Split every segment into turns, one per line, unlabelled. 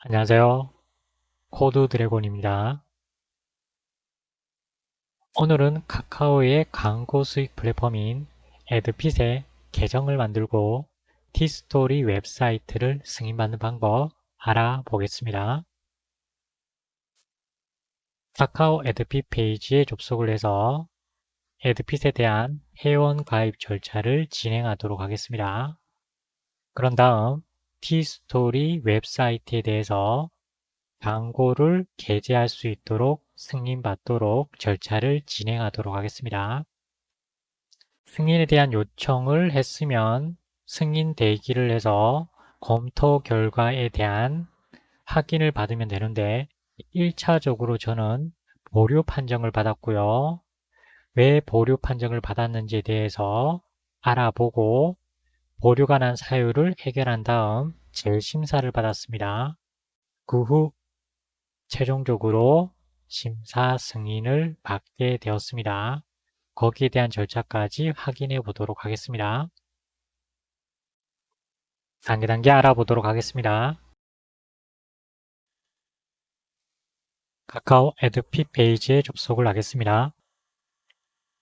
안녕하세요. 코드 드래곤입니다. 오늘은 카카오의 광고 수익 플랫폼인 에드핏의 계정을 만들고 티스토리 웹사이트를 승인받는 방법 알아보겠습니다. 카카오 에드핏 페이지에 접속을 해서 에드핏에 대한 회원 가입 절차를 진행하도록 하겠습니다. 그런 다음 티스토리 웹사이트에 대해서 광고를 게재할 수 있도록 승인받도록 절차를 진행하도록 하겠습니다. 승인에 대한 요청을 했으면 승인 대기를 해서 검토 결과에 대한 확인을 받으면 되는데 1차적으로 저는 보류 판정을 받았고요. 왜 보류 판정을 받았는지에 대해서 알아보고 보류가 난 사유를 해결한 다음 재심사를 받았습니다. 그 후 최종적으로 심사 승인을 받게 되었습니다. 거기에 대한 절차까지 확인해 보도록 하겠습니다. 단계단계 알아보도록 하겠습니다. 카카오 에드핏 페이지에 접속을 하겠습니다.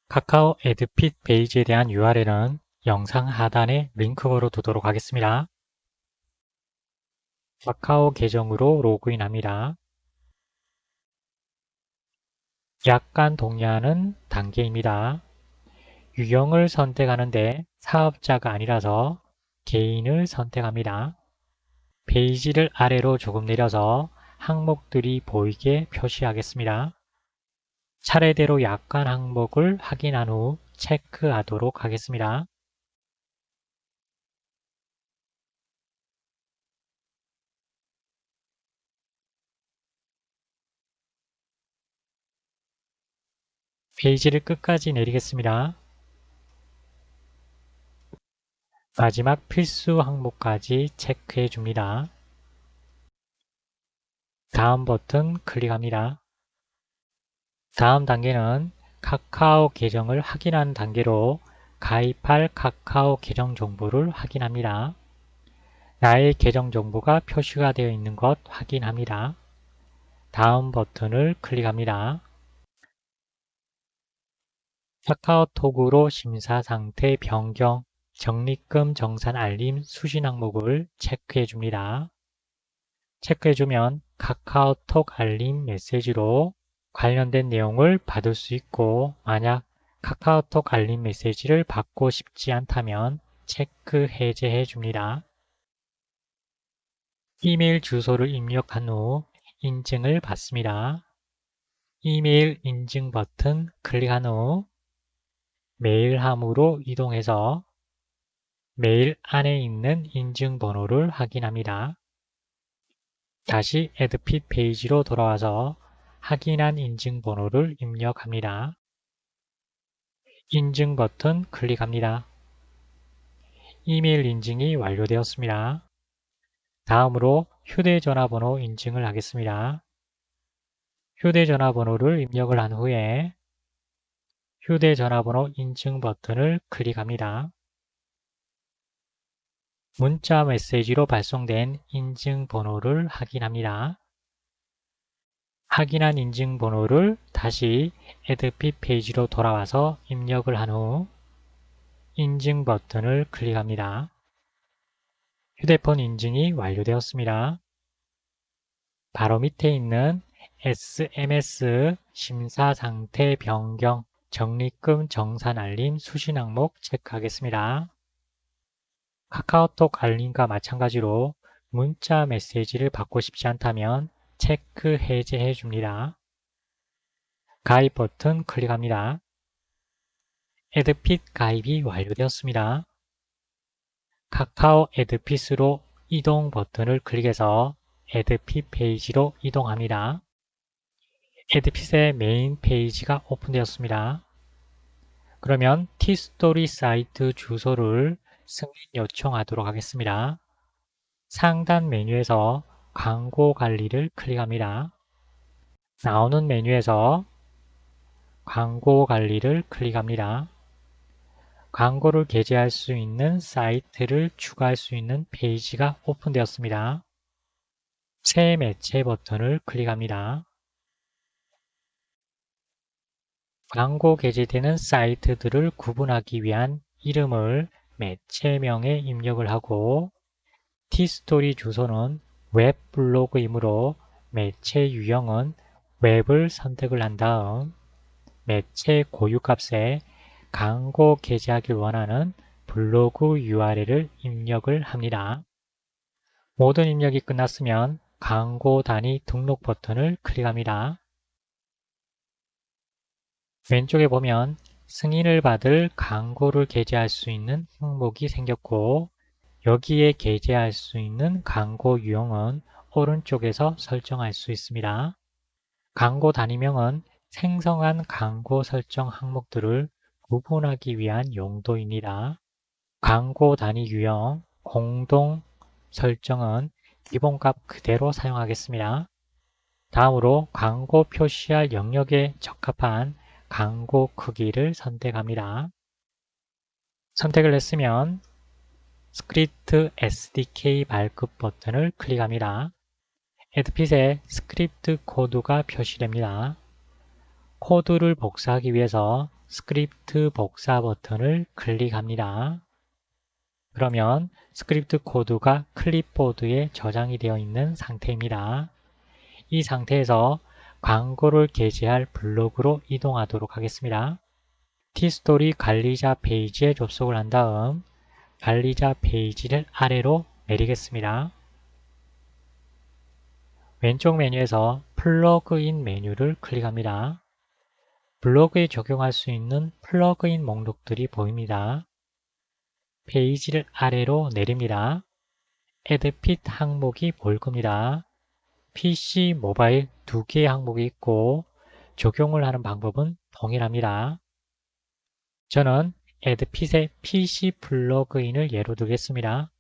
카카오 에드핏 페이지에 대한 URL은 영상 하단에 링크로 두도록 하겠습니다. 카카오 계정으로 로그인합니다. 약간 동의하는 단계입니다. 유형을 선택하는데 사업자가 아니라서 개인을 선택합니다. 페이지를 아래로 조금 내려서 항목들이 보이게 표시하겠습니다. 차례대로 약관 항목을 확인한 후 체크하도록 하겠습니다. 페이지를 끝까지 내리겠습니다. 마지막 필수 항목까지 체크해 줍니다. 다음 버튼 클릭합니다. 다음 단계는 카카오 계정을 확인한 단계로 가입할 카카오 계정 정보를 확인합니다. 나의 계정 정보가 표시가 되어 있는 것 확인합니다. 다음 버튼을 클릭합니다. 카카오톡으로 심사상태 변경, 적립금 정산 알림 수신 항목을 체크해 줍니다. 체크해 주면 카카오톡 알림 메시지로 관련된 내용을 받을 수 있고 만약 카카오톡 알림 메시지를 받고 싶지 않다면 체크 해제해 줍니다. 이메일 주소를 입력한 후 인증을 받습니다. 이메일 인증 버튼 클릭한 후 메일함으로 이동해서 메일 안에 있는 인증번호를 확인합니다. 다시 에드핏 페이지로 돌아와서 확인한 인증번호를 입력합니다. 인증 버튼 클릭합니다. 이메일 인증이 완료되었습니다. 다음으로 휴대전화번호 인증을 하겠습니다. 휴대전화번호를 입력을 한 후에 휴대전화번호 인증 버튼을 클릭합니다. 문자 메시지로 발송된 인증번호를 확인합니다. 확인한 인증번호를 다시 에드핏 페이지로 돌아와서 입력을 한 후 인증 버튼을 클릭합니다. 휴대폰 인증이 완료되었습니다. 바로 밑에 있는 SMS 심사상태 변경 적립금 정산 알림 수신 항목 체크하겠습니다. 카카오톡 알림과 마찬가지로 문자 메시지를 받고 싶지 않다면 체크 해제해 줍니다. 가입 버튼 클릭합니다. 에드핏 가입이 완료되었습니다. 카카오 에드핏으로 이동 버튼을 클릭해서 에드핏 페이지로 이동합니다. 에드핏의 메인 페이지가 오픈되었습니다. 그러면 티스토리 사이트 주소를 승인 요청하도록 하겠습니다. 상단 메뉴에서 광고 관리를 클릭합니다. 나오는 메뉴에서 광고 관리를 클릭합니다. 광고를 게재할 수 있는 사이트를 추가할 수 있는 페이지가 오픈되었습니다. 새 매체 버튼을 클릭합니다. 광고 게재되는 사이트들을 구분하기 위한 이름을 매체명에 입력을 하고 티스토리 주소는 웹블로그이므로 매체 유형은 웹을 선택을 한 다음 매체 고유값에 광고 게재하기 원하는 블로그 URL을 입력을 합니다. 모든 입력이 끝났으면 광고 단위 등록 버튼을 클릭합니다. 왼쪽에 보면 승인을 받을 광고를 게재할 수 있는 항목이 생겼고 여기에 게재할 수 있는 광고 유형은 오른쪽에서 설정할 수 있습니다. 광고 단위명은 생성한 광고 설정 항목들을 구분하기 위한 용도입니다. 광고 단위 유형 공동 설정은 기본값 그대로 사용하겠습니다. 다음으로 광고 표시할 영역에 적합한 광고 크기를 선택합니다. 선택을 했으면 스크립트 SDK 발급 버튼을 클릭합니다. 에드핏에 스크립트 코드가 표시됩니다. 코드를 복사하기 위해서 스크립트 복사 버튼을 클릭합니다. 그러면 스크립트 코드가 클립보드에 저장이 되어 있는 상태입니다. 이 상태에서 광고를 게재할 블로그로 이동하도록 하겠습니다. 티스토리 관리자 페이지에 접속을 한 다음 관리자 페이지를 아래로 내리겠습니다. 왼쪽 메뉴에서 플러그인 메뉴를 클릭합니다. 블로그에 적용할 수 있는 플러그인 목록들이 보입니다. 페이지를 아래로 내립니다. 에드핏 항목이 볼 겁니다. PC, 모바일 두 개의 항목이 있고 적용을 하는 방법은 동일합니다. 저는 에드핏의 PC 플러그인을 예로 들겠습니다.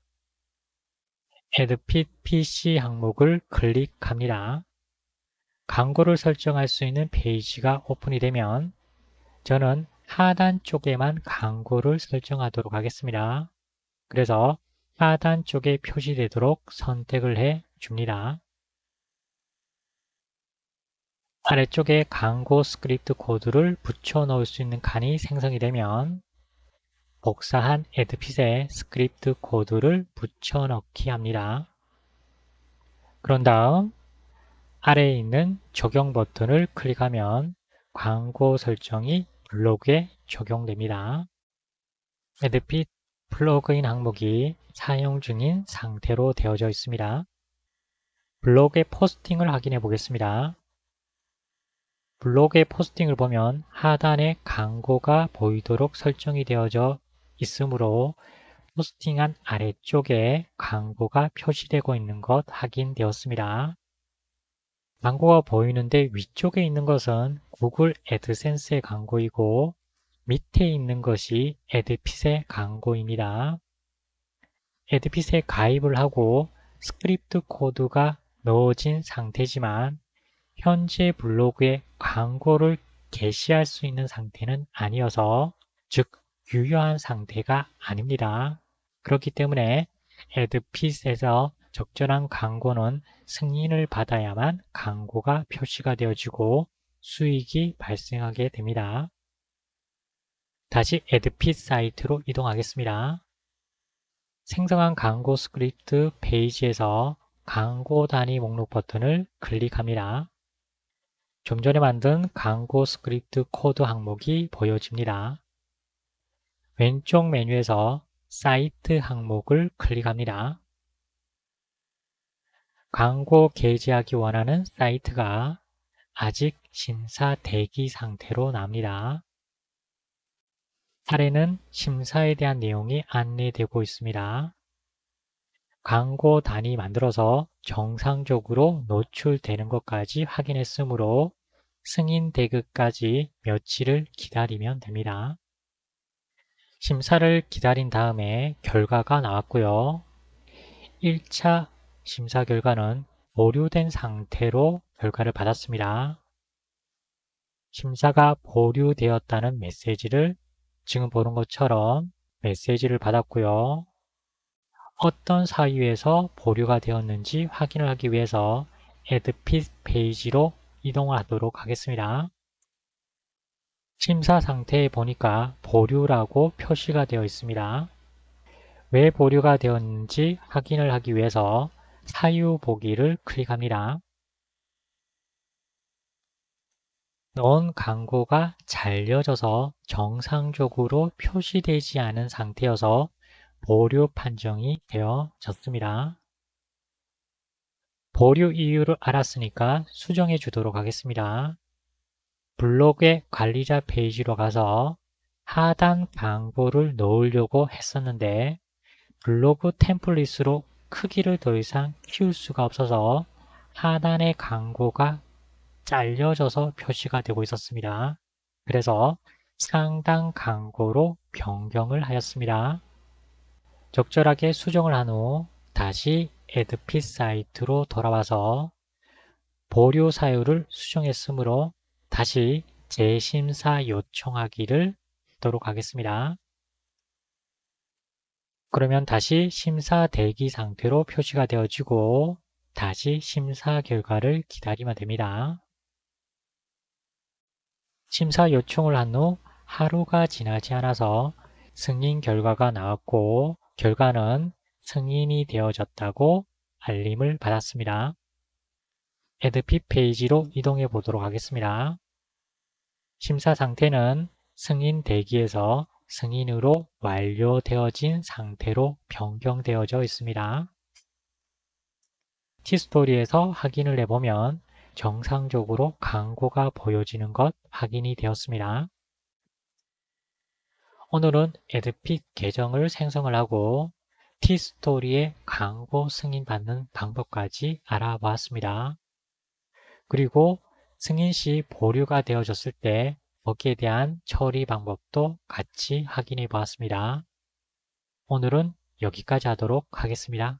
에드핏 PC 항목을 클릭합니다. 광고를 설정할 수 있는 페이지가 오픈이 되면 저는 하단 쪽에만 광고를 설정하도록 하겠습니다. 그래서 하단 쪽에 표시되도록 선택을 해 줍니다. 아래쪽에 광고 스크립트 코드를 붙여 넣을 수 있는 칸이 생성이 되면 복사한 에드핏에 스크립트 코드를 붙여 넣기 합니다. 그런 다음 아래에 있는 적용 버튼을 클릭하면 광고 설정이 블로그에 적용됩니다. 에드핏 플러그인 항목이 사용 중인 상태로 되어져 있습니다. 블로그의 포스팅을 확인해 보겠습니다. 블로그의 포스팅을 보면 하단에 광고가 보이도록 설정이 되어져 있으므로 포스팅한 아래쪽에 광고가 표시되고 있는 것 확인되었습니다. 광고가 보이는데 위쪽에 있는 것은 구글 애드센스의 광고이고 밑에 있는 것이 에드핏의 광고입니다. 에드핏에 가입을 하고 스크립트 코드가 넣어진 상태지만 현재 블로그에 광고를 게시할 수 있는 상태는 아니어서 즉 유효한 상태가 아닙니다. 그렇기 때문에 에드핏에서 적절한 광고는 승인을 받아야만 광고가 표시가 되어지고 수익이 발생하게 됩니다. 다시 에드핏 사이트로 이동하겠습니다. 생성한 광고 스크립트 페이지에서 광고 단위 목록 버튼을 클릭합니다. 좀 전에 만든 광고 스크립트 코드 항목이 보여집니다. 왼쪽 메뉴에서 사이트 항목을 클릭합니다. 광고 게재하기 원하는 사이트가 아직 심사 대기 상태로 납니다. 사례는 심사에 대한 내용이 안내되고 있습니다. 광고 단위 만들어서 정상적으로 노출되는 것까지 확인했으므로 승인 대급까지 며칠을 기다리면 됩니다. 심사를 기다린 다음에 결과가 나왔고요. 1차 심사 결과는 보류된 상태로 결과를 받았습니다. 심사가 보류되었다는 메시지를 지금 보는 것처럼 메시지를 받았고요. 어떤 사유에서 보류가 되었는지 확인을 하기 위해서 a d 에드핏 페이지로 이동하도록 하겠습니다. 심사 상태에 보니까 보류라고 표시가 되어 있습니다. 왜 보류가 되었는지 확인을 하기 위해서 사유 보기를 클릭합니다. 넣은 광고가 잘려져서 정상적으로 표시되지 않은 상태여서 보류 판정이 되어졌습니다. 보류 이유를 알았으니까 수정해 주도록 하겠습니다. 블록의 관리자 페이지로 가서 하단 광고를 넣으려고 했었는데 블로그 템플릿으로 크기를 더 이상 키울 수가 없어서 하단의 광고가 잘려져서 표시가 되고 있었습니다. 그래서 상단 광고로 변경을 하였습니다. 적절하게 수정을 한 후 다시 에드핏 사이트로 돌아와서 보류 사유를 수정했으므로 다시 재심사 요청하기를 하도록 하겠습니다. 그러면 다시 심사 대기 상태로 표시가 되어지고 다시 심사 결과를 기다리면 됩니다. 심사 요청을 한 후 하루가 지나지 않아서 승인 결과가 나왔고 결과는 승인이 되어졌다고 알림을 받았습니다. 에드핏 페이지로 이동해 보도록 하겠습니다. 심사 상태는 승인 대기에서 승인으로 완료되어진 상태로 변경되어져 있습니다. 티스토리에서 확인을 해보면 정상적으로 광고가 보여지는 것 확인이 되었습니다. 오늘은 에드핏 계정을 생성을 하고 티스토리의 광고 승인받는 방법까지 알아보았습니다. 그리고 승인 시 보류가 되어졌을 때 거기에 대한 처리 방법도 같이 확인해 보았습니다. 오늘은 여기까지 하도록 하겠습니다.